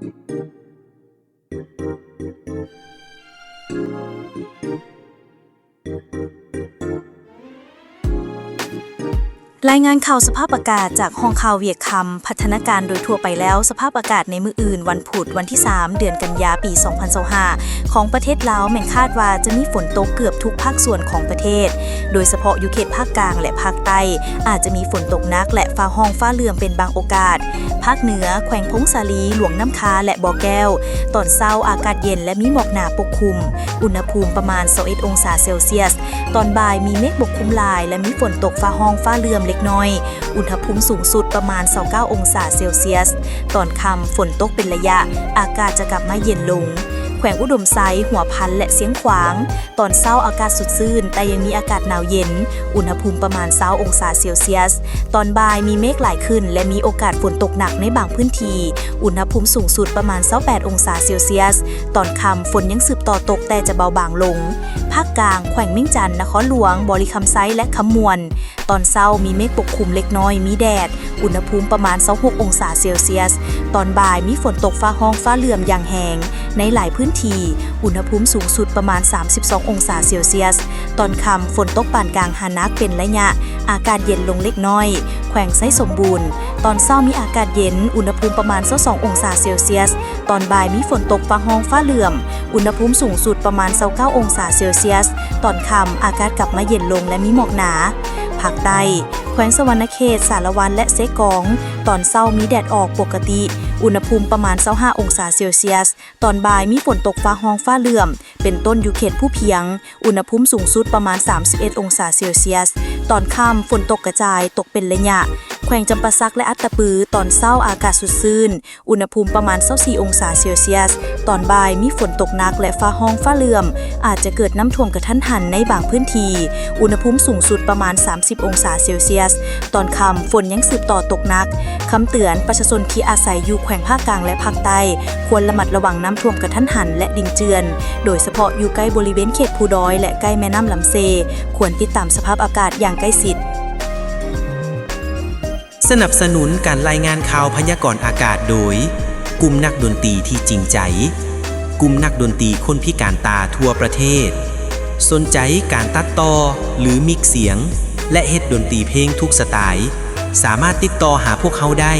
Thank you. รายงานข่าวสภาพอากาศจากห้องข่าวเวียกคำพัฒนาการโดยทั่วไปแล้วสภาพอากาศในมืออื่น วันพุธวันที่ 3 เดือนกันยาปี 2025ของประเทศลาวแม่นคาดว่าจะมีฝนตกเกือบทุกภาคส่วนของประเทศ โดยเฉพาะยู่เขตภาคกลางและภาคใต้อาจจะมีฝนตกหนักและฟ้าห้องฟ้าเหลื่อมเป็นบางโอกาส ภาคเหนือ แขวงพงสาลี หลวงน้ำคาและบ่อแก้ว ตอนเช้าอากาศเย็นและมีหมอกหนาปกคลุม อุณหภูมิประมาณ21องศาเซลเซียส ตอนบ่ายมีเมฆปกคลุมลาย และมีฝนตกฟ้าห้องฟ้าเหลื่อมเล็กน้อย อุณหภูมิสูงสุดประมาณ 29 องศาเซลเซียส ตอนค่ำฝนตกเป็นระยะ อากาศจะกลับมาเย็นลง แขวงอุดมไซหัวพันและเสียงขวาง ตอนเช้าอากาศสุดซื่น แต่ยังมีอากาศหนาวเย็น อุณหภูมิประมาณ20องศาเซลเซียส ตอนบ่ายมีเมฆหลายขึ้น และมีโอกาสฝนตกหนักในบางพื้นที่ อุณหภูมิสูงสุดประมาณ28องศาเซลเซียส ตอนค่ำฝนยังสืบต่อตกแต่จะเบาบางลง ภาคกลางแขวงเมิ่งจันทน์นครหลวง บริคำไซและคำมวนตอนเช้ามีเมฆปกคลุมเล็กน้อย มีแดด อุณหภูมิประมาณ26องศาเซลเซียส ตอนบ่ายมีฝนตกฟ้าห้องฟ้าเหลื่อมอย่างแหงในหลายพื้นที่ อุณหภูมิสูงสุดประมาณ 32 องศาเซลเซียส ตอนค่ำฝนตกปานกลางหานักเป็นระยะ อากาศเย็นลงเล็กน้อย แขวงไซสมบูรณ์ ตอนเช้ามีอากาศเย็น อุณหภูมิประมาณ 22 องศาเซลเซียส ตอนบ่ายมีฝนตกฟ้าห้องฟ้าเหลื่อม อุณหภูมิสูงสุดประมาณ 29 องศาเซลเซียส ตอนค่ำอากาศกลับมาเย็นลงและมีหมอกหนาภาคใต้ วงสวรรณเขต สารวันและเซกอง ตอนเช้ามีแดดออกปกติ อุณหภูมิประมาณ 25 องศาเซลเซียส ตอนบ่ายมีฝนตกฟ้าห้องฟ้าเหลื่อม เป็นต้นอยู่เขตผู้เพียง อุณหภูมิสูงสุดประมาณ 31 องศาเซลเซียส ตอนค่ำฝนตกกระจายตกเป็นระยะแขวงจำปาสักและอัตตปือตอนเช้าอากาศสุดซื่น อุณหภูมิประมาณ 24 องศาเซลเซียสตอนบ่ายมีฝนตกหนักและฟ้าห้องฟ้าเลื่อม อาจจะเกิดน้ำท่วมกระทันหันในบางพื้นที่ อุณหภูมิสูงสุดประมาณ 30 องศาเซลเซียส ตอนค่ำฝนยังสืบต่อตกหนักคำเตือนประชาชนที่อาศัยอยู่แขวงภาคกลางและภาคใต้ ควรระมัดระวังน้ำท่วมกระทันหันและดินเจือน โดยเฉพาะอยู่ใกล้บริเวณเขตภูดอยและใกล้แม่น้ำลำเซ ควรติดตามสภาพอากาศอย่างใกล้ชิดสนับสนุนการรายงานข่าวพยากรณ์อากาศโดย กลุ่มนักดนตรีที่จริงใจ กลุ่มนักดนตรีคนพิการตาทั่วประเทศ สนใจการตัดต่อหรือมิกเสียง และเฮ็ดดนตรีเพลงทุกสไตล์ สามารถติดต่อหาพวกเขาได้